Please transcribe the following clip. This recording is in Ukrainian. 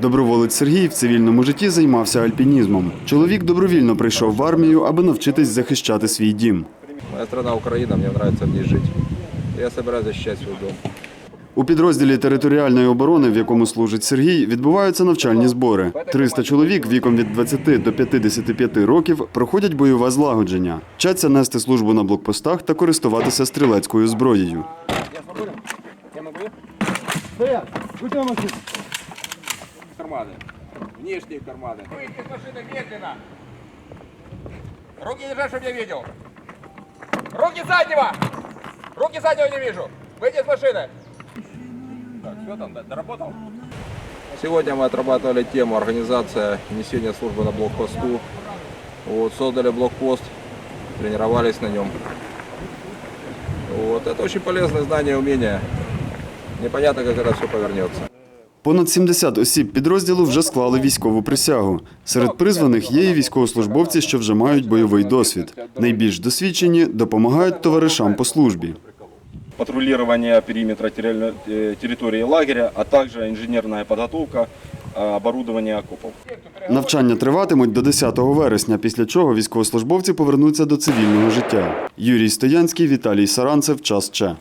Доброволець Сергій в цивільному житті займався альпінізмом. Чоловік добровільно прийшов в армію, аби навчитись захищати свій дім. Моя страна Украина, мне нравится в ней жить. Я собираюсь защищать свой дом. У підрозділі територіальної оборони, в якому служить Сергій, відбуваються навчальні збори. 300 чоловік віком від 20 до 55 років проходять бойове злагодження, вчаться нести службу на блокпостах та користуватися стрілецькою зброєю. Карманы. Внешние карманы. Выйти из машины медленно. Руки держать, чтобы я видел. Руки заднего! Руки заднего не вижу. Выйди из машины. Так, все там, доработал? Сегодня мы отрабатывали тему организация несения службы на блокпосту. Вот, создали блокпост, тренировались на нем. Вот, это очень полезное знание и умение. Непонятно, как это все повернется. Понад 70 осіб підрозділу вже склали військову присягу. Серед призваних є і військовослужбовці, що вже мають бойовий досвід. Найбільш досвідчені допомагають товаришам по службі. патрулирование периметра территориальной- э, лагеря, а также инженерная подготовка, э, оборудование окопов. Навчання триватимуть до 10 вересня, після чого військовослужбовці повернуться до цивільного життя. Юрій Стоянський, Віталій Саранцев. Час Че.